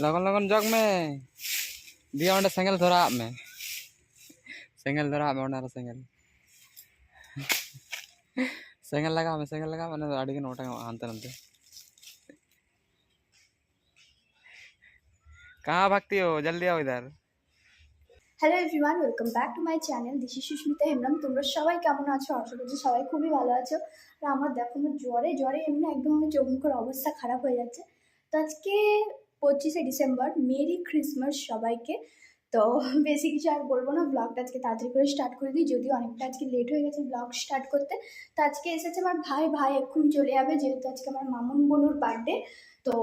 लगन लगन जग में दिया उन्हें सेंगल थोड़ा आप में सेंगल थोड़ा आप में उन्हें सेंगल सेंगल लगा में सेंगल लगा मैंने अड़ी नोटा हानते नंते कहाँ भागती हो जल्दी आओ इधर hello everyone welcome back to my channel this is Susmita Hembram তোমরা সবাই কেমন আছো আশা করছি সবাই খুবই ভালো আছো আর আমার দেখো আমার জ্বরে জ্বরে এমনি একদম আমার চোখ মুখের অবস্থা খারাপ হয়ে যাচ্ছে তো আজকে পঁচিশে ডিসেম্বর, মেরি ক্রিসমাস সবাইকে। তো বেশি কিছু আর বলব না ব্লগটা আজকে তাড়াতাড়ি করে স্টার্ট করে দিই। যদিও অনেকটা আজকে লেট হয়ে গেছে ব্লগ স্টার্ট করতে। তো আজকে এসেছে আমার ভাই ভাই এক্ষুনি চলে যাবে, যেহেতু আজকে আমার মামুন বনুর বার্থডে তো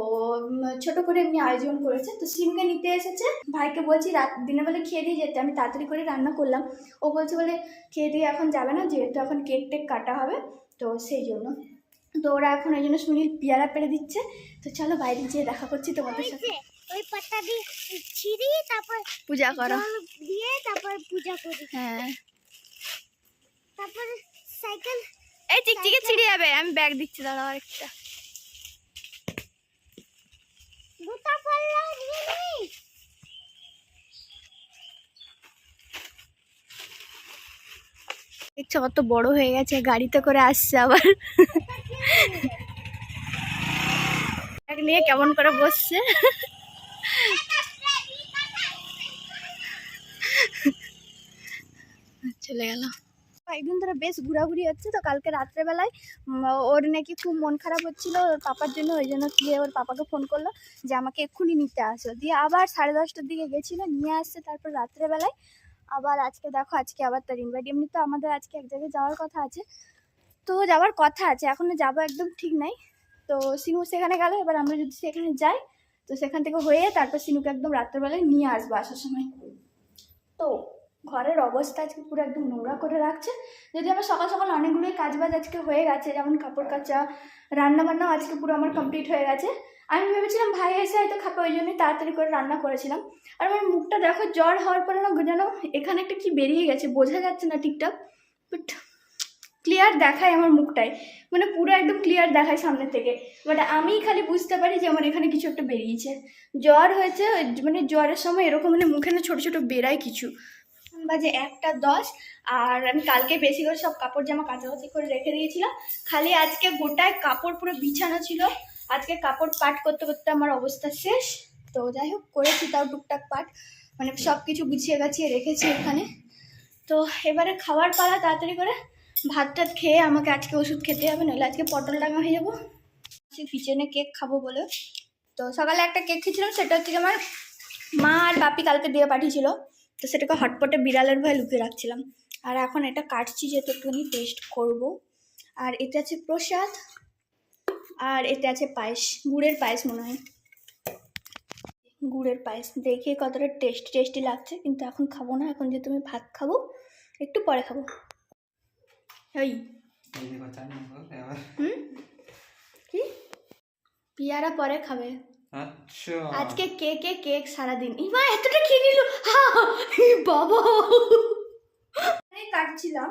ছোট করে এমনি আয়োজন করেছে। তো সিমকে নিতে এসেছে। ভাইকে বলছি, রাত, দিনের বেলা খেয়ে দিয়ে যেতে। আমি তাড়াতাড়ি করে রান্না করলাম। ও বলছে বলে, খেয়ে দিয়ে এখন যাবে না, যেহেতু এখন কেক টেক কাটা হবে। তো সেই জন্য। তো ওরা এখন ওই জন্য সুনীল পেয়ারা পেরে দিচ্ছে। তো চলো বাইরে যেয়ে দেখা করছি তোমাদের সাথে। ওই পাতা দিয়ে ছিঁড়ি তারপর পূজা করো। দিয়ে তারপর পূজা করি। হ্যাঁ। তারপর সাইকেল এই চিকচিকে ছিঁড়ে যাবে আমি ব্যাগ দিচ্ছি দাঁড়াও একটা দুটা পাল্লা নিয়ে নিই দেখছ কত বড় হয়ে গেছে গাড়িতে করে আসছে আবার। নিয়ে কেমন করে বসছে? চলে গেল। কয়েকদিন ধরে বেশ ঘোরাঘুরি হচ্ছে তো, কালকে রাত্রেবেলায় ওর নাকি খুব মন খারাপ হচ্ছিল ওর পাপার জন্য, ওই জন্য গিয়ে ওর পাপাকে ফোন করল যে আমাকে এক্ষুনি নিতে আসো। দিয়ে আবার সাড়ে দশটার দিকে গেছিল, নিয়ে আসছে তারপর রাত্রেবেলায়। আবার আজকে দেখো, আজকে আবার তার ইনভাইট এমনি তো আমাদের আজকে এক জায়গায় যাওয়ার কথা আছে। তো যাওয়ার কথা আছে এখনও যাব একদম ঠিক নাই। তো সিনু সেখানে গেল, এবার আমরা যদি সেখানে যাই, তো সেখান থেকে হয়ে তারপর সিনুকে একদম রাত্রেবেলায় নিয়ে আসব আসার সময়। তো ঘরের অবস্থা আজকে পুরো একদম নোংরা করে রাখছে। যদি আমার সকাল সকাল অনেকগুলোই কাজ বাজ আজকে হয়ে গেছে, যেমন কাপড় কাচা রান্না বান্নাও আজকে পুরো আমার কমপ্লিট হয়ে গেছে। আমি ভেবেছিলাম ভাই এসে হয়তো খাবে, ওই জন্যই তাড়াতাড়ি করে রান্না করেছিলাম। আর আমার মুখটা দেখো জ্বর হওয়ার পরে না, যেন এখানে একটা কি বেরিয়ে গেছে, বোঝা যাচ্ছে না ঠিকঠাক বাট ক্লিয়ার দেখায় আমার মুখটায়। মানে পুরো একদম ক্লিয়ার দেখায় সামনে থেকে। বাট আমি খালি বুঝতে পারি যে আমার এখানে কিছু একটা বেরিয়েছে। জ্বর হয়েছে মানে জ্বরের সময় এরকম মানে মুখে না ছোটো ছোটো বেরায় কিছু। বাজে একটা দশ, আর আমি কালকে বেশি করে সব কাপড় জামা কাচাকাচি করে রেখে দিয়েছিলাম। খালি আজকে গোটায় কাপড় পুরো বিছানো ছিল। আজকে কাপড় পাট করতে করতে আমার অবস্থা শেষ। তো যাই হোক, করেছি তাও টুকটাক পাট। মানে সব কিছু গুছিয়ে গাছিয়ে রেখেছি এখানে। তো এবারে খাওয়ার পালা তাড়াতাড়ি করে। ভাত টাত খেয়ে আমাকে আজকে ওষুধ খেতে হবে, নইলে আজকে পটল ডাঙা হয়ে যাব। কিচেনে কেক খাব বলে। তো সকালে একটা কেক খেয়েছিলাম, সেটা হচ্ছে আমার মা আর বাপি কালকে দিয়ে পাঠিয়েছিল। তো সেটাকে হটপটে বিড়ালের ভয়ে লুকিয়ে রাখছিলাম। আর এখন এটা কাটছি যেহেতু একটুখানি টেস্ট করব। আর এতে আছে প্রসাদ, আর এতে আছে পায়েস, গুড়ের পায়েস মনে হয়। গুড়ের পায়েস, দেখে কতটা টেস্টি টেস্টি লাগছে। কিন্তু এখন খাব না, এখন যেহেতু আমি ভাত খাব, একটু পরে খাব। হই কি? পিয়ারা পরে খাবে। আচ্ছা। আজকে কেক কেক সারাদিন? ইমা এতটা খেয়ে নিল। বাবা। আমি কাটছিলাম।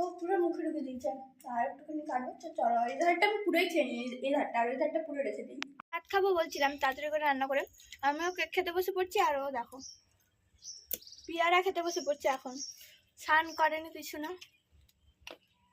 ও পুরো মুখে ঢুকে দিয়েছে। আর একটুখানি কাটবো চলো এই ধারটা আমি পুরোই খেয়ে নিই এই ধারটা আর এই ধারটা পুরো রেখে দিই। ভাত খাব বলছিলাম তাড়াতাড়ি করে রান্না করে। আমিও কেক খেতে বসে পড়ছি আর ও দেখো। পিয়ারা খেতে বসে পড়ছে এখন। স্নান করেনি কিছু না।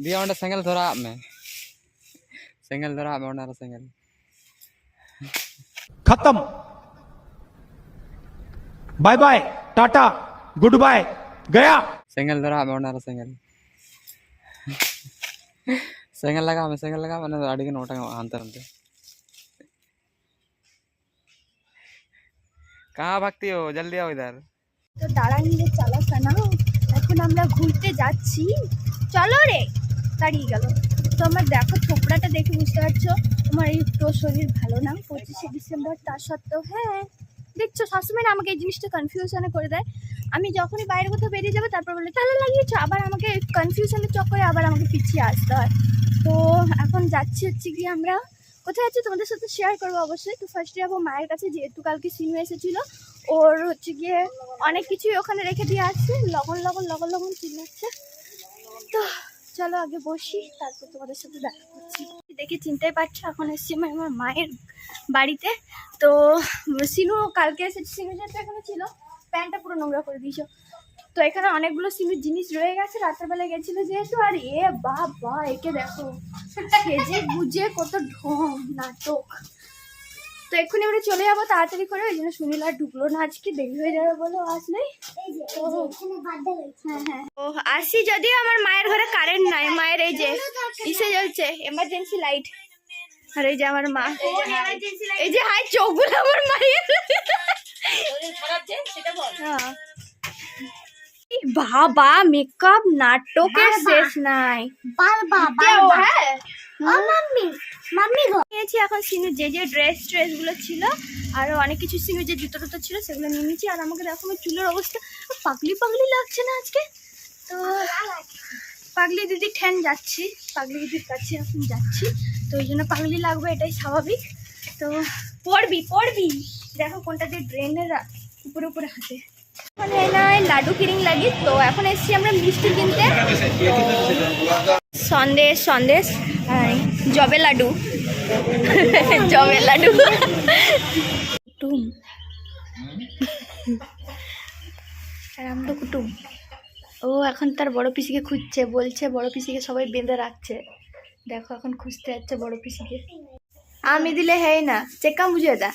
दिया उन्हें सेंगल थोड़ा आप में सेंगल थोड़ा आप में उन्हें सेंगल खत्म bye bye tata good bye गया सेंगल थोड़ा आप में उन्हें सेंगल सेंगल लगा में सेंगल लगा मैंने अड़ी नोटा हानते नंते कहाँ भागती हो जल्दी आओ इधर তো দাঁড়ানিয়ে চালাস না এখন আমরা ঘুরতে যাচ্ছি চলো রে দাঁড়িয়ে গেল। তো আমার দেখো থোপড়াটা দেখে বুঝতে পারছ, আমার এই তো শরীর ভালো না। পঁচিশে ডিসেম্বর, তা সত্ত্বেও হ্যাঁ দেখছ, সবসময় না আমাকে এই জিনিসটা কনফিউশনে করে দেয়। আমি যখনই বাইরে কোথাও বেরিয়ে যাব, তারপর বলে, তাহলে লাগিয়েছো আবার আমাকে কনফিউশনের চক্করে আবার আমাকে পিছিয়ে আসতে হয়। তো এখন যাচ্ছি হচ্ছে কি আমরা। কোথায় যাচ্ছি তোমাদের সাথে শেয়ার করব অবশ্যই। তো ফার্স্টে যাব মায়ের কাছে, যেহেতু কালকে সিনু এসেছিল। ওর হচ্ছে গিয়ে অনেক কিছুই ওখানে রেখে দিয়ে আসছে। লগন লগন লগন লগন চিল্লাচ্ছে। তো চলো আগে বসি, তারপর তোমাদের সাথে দেখা করছি। দেখে চিনতেই পারছ, এখন এসছি আমি আমার মায়ের বাড়িতে। তো, সিনু কালকে এসেছে সিনু যেহেতু এখানে ছিল, প্যান্টটা পুরো নোংরা করে দিয়েছ। তো এখানে অনেকগুলো সিনুর জিনিস রয়ে গেছে, রাত্রেবেলা গেছিল যেহেতু, আর এ বাবা, একে দেখো, সেজে গুজে কত ঢং, নাটক। তো এক্ষুনি আমরা চলে যাব তাড়াতাড়ি করে ওই জন্য সুনীল আর ঢুকলো না আজকে দেরি হয়ে যাবে বলে ও বার্থডে হয়েছে। হ্যাঁ হ্যাঁ। ও আসি যদিও আমার মায়ের ঘরে কারেন্ট নাই মায়ের এই যে ইসে জ্বলছে এমার্জেন্সি লাইট আর এই যে আমার মা। এই যে হাই চোখগুলো আমার মায়ের। হ্যাঁ। বাবা মেকআপ নাটকের শেষ নাই। বারবা হ্যাঁ। ও, মাম্মি মাম্মি গো। নিয়েছি এখন যে যে ড্রেস ট্রেসগুলো ছিল, আরও অনেক কিছু যে জুতো টুতো সেগুলো নিয়ে নিয়েছি। আর আমাকে অবস্থা পাগলি পাগলি লাগছে না আজকে? তো পাগলি যাচ্ছি, পাগলি দিদির কাছে এখন যাচ্ছি। তো ওই জন্য পাগলি লাগবে, এটাই স্বাভাবিক। তো পড়বি পড়বি দেখো কোনটা দিয়ে ড্রেনের উপরে উপরে হাতে। লাডু কিরিং লাগি তো এখন এসছি আমরা মিষ্টি কিনতে। সন্দেশ সন্দেশ। আর জবে লাডু। জবে লাডু। কুটুম। রামদো কুটুম। ও এখন তার বড় পিসিকে খুঁজছে, বলছে বড় পিসিকে সবাই বেঁধে রাখছে। দেখো এখন খুঁজতে যাচ্ছে বড় পিসিকে। আমি দিলে হেই না, চেকা বুঝিয়ে দা।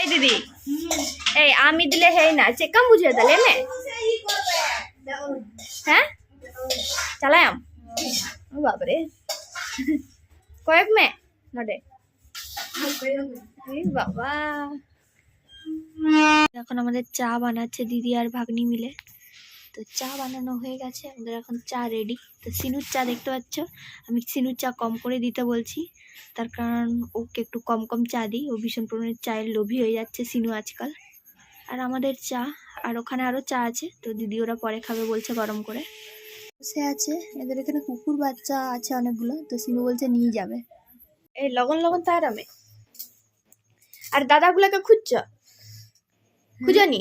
এই দিদি, এই আমি দিলে হেই না, চেকা বুঝিয়ে দা, লেনে। হ্যাঁ? চালায়াম। ও বাবারে কয়েক মে নডে বাবা। এখন আমাদের চা বানাচ্ছে দিদি আর ভাগ্নি মিলে। তো চা বানানো হয়ে গেছে, আমাদের এখন চা রেডি তো সিনুর চা দেখতে পাচ্ছ? আমি সিনুর চা কম করে দিতে বলছি। তার কারণ ওকে একটু কম কম চা দিই। ও ভীষণ পরিমাণে চায়ের লোভী হয়ে যাচ্ছে সিনু আজকাল। আর আমাদের চা, আর ওখানে আরও চা আছে। তো দিদি ওরা পরে খাবে বলছে গরম করে। বসে আছে এদের এখানে কুকুর বাচ্চা আছে অনেকগুলো তো সিনু বলছে নিয়ে যাবে। এই লগন লগন তার আমি। আর দাদাগুলোকে খুঁজছ? খুঁজনি?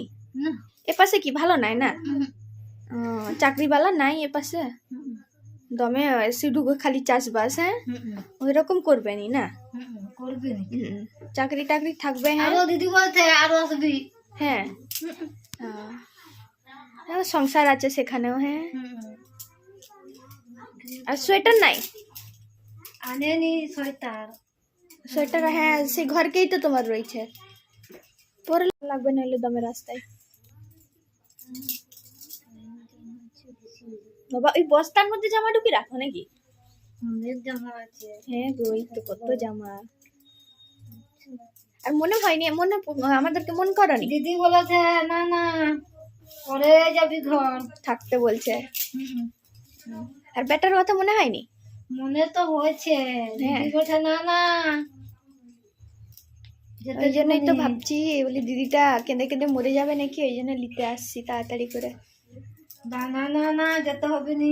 এ পাশে কি? ভালো নাই না? চাকরিওয়ালা নাই এ পাশে? দমে শুধু খালি চাষবাস হ্যাঁ? ওই রকম করবে নি। না করবি চাকরি টাকরি থাকবে হ্যাঁ? দিদি বলতে আরও আসবি। হ্যাঁ। সংসার আছে সেখানেও হ্যাঁ? আর সোয়েটার নাই? আনেনি সোয়েটার। সোয়েটার হ্যাঁ সেই ঘরকেই তো তোমার রয়েছে। পরে লাগবে নইলে দমে রাস্তায়। বাবা ওই বস্তার মধ্যে জামা ঢুকি রাখো নাকি? অনেক জামা আছে। হ্যাঁ গো এই তো কত জামা। আর মনে হয়নি মনে আমাদেরকে মন করনি? দিদি বলেছে না না পরে যাবি ঘর। থাকতে বলছে। আর ব্যাটার কথা মনে হয়নি? মনে তো হয়েছে। হ্যাঁ। না না। ওই জন্যই তো ভাবছি বলি দিদিটা কেঁদে কেঁদে মরে যাবে নাকি ওই জন্য নিতে আসছি তাড়াতাড়ি করে। না না না না যেতে হবে নি।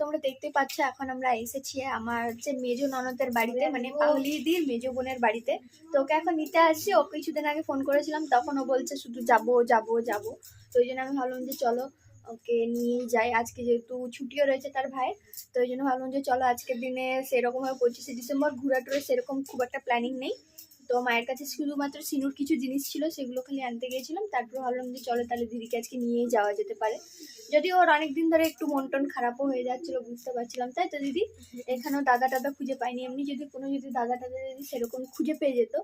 তোমরা দেখতেই পাচ্ছ এখন আমরা এসেছি আমার যে মেজো ননদের বাড়িতে মানে পাহলি দিদির মেজো বোনের বাড়িতে। তো ওকে এখন নিতে আসছি ও কিছুদিন আগে ফোন করেছিলাম তখন ও বলছে শুধু যাব যাব যাব। তো ওই জন্য আমি ভাবলাম যে চলো ওকে নিয়ে যাই। আজকে যেহেতু ছুটিও রয়েছে তার ভাই তো ওই জন্য ভাবলাম যে চলো আজকের দিনে সেরকমভাবে পঁচিশে ডিসেম্বর ঘোরা টুরে সেরকম খুব একটা প্ল্যানিং নেই। তো মায়ের কাছে শুধুমাত্র সিনুর কিছু জিনিস ছিল, সেগুলো খালি আনতে গিয়েছিলাম। তারপর ভাবলাম যে চলো তাহলে দিদিকে আজকে নিয়েই যাওয়া যেতে পারে। যদিও ওর অনেক দিন ধরে একটু মন টন খারাপও হয়ে যাচ্ছিল, বুঝতে পারছিলাম। তাই তো দিদি? এখানেও দাদা টাদা খুঁজে পাইনি। এমনি যদি কোনো যদি দাদা টাদা যদি সেরকম খুঁজে পেয়ে যেত,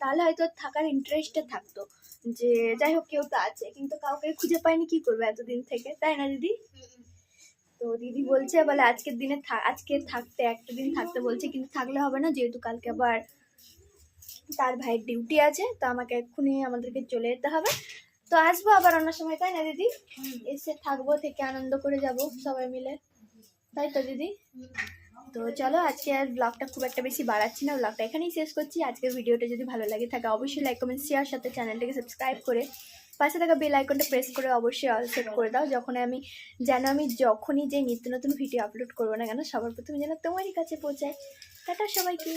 তাহলে হয়তো থাকার ইন্টারেস্টে থাকতো। যে যাই হোক কেউ তো আছে কিন্তু কাউকে খুঁজে পাইনি কি করবে এতদিন থেকে? তাই না দিদি? তো দিদি বলছে বলে আজকের দিনে আজকে থাকতে একটা দিন থাকতে বলছে কিন্তু থাকলে হবে না যেহেতু কালকে আবার তার ভাইয়ের ডিউটি আছে তো আমাকে এক্ষুনি আমাদেরকে চলে যেতে হবে। তো আসব আবার অন্য সময় তাই না দিদি? এসে থাকব থেকে আনন্দ করে যাব সবাই মিলে। তাই তো দিদি? তো চলো আজকে আর ব্লগটা খুব একটা বেশি বাড়াচ্ছি না ব্লগটা এখানেই শেষ করছি। আজকের ভিডিওটা যদি ভালো লাগে থাকে, অবশ্যই লাইক কমেন্ট শেয়ার সাথে চ্যানেলটাকে সাবস্ক্রাইব করে পাশে থাকা বেল আইকনটা প্রেস করে অবশ্যই অল সেট করে দাও। যখন আমি, যেন আমি যখনই যে নিত্য নতুন ভিডিও আপলোড করব না কেন, সবার প্রথমে যেন তোমারই কাছে পৌঁছায়। টাটা সবাইকে।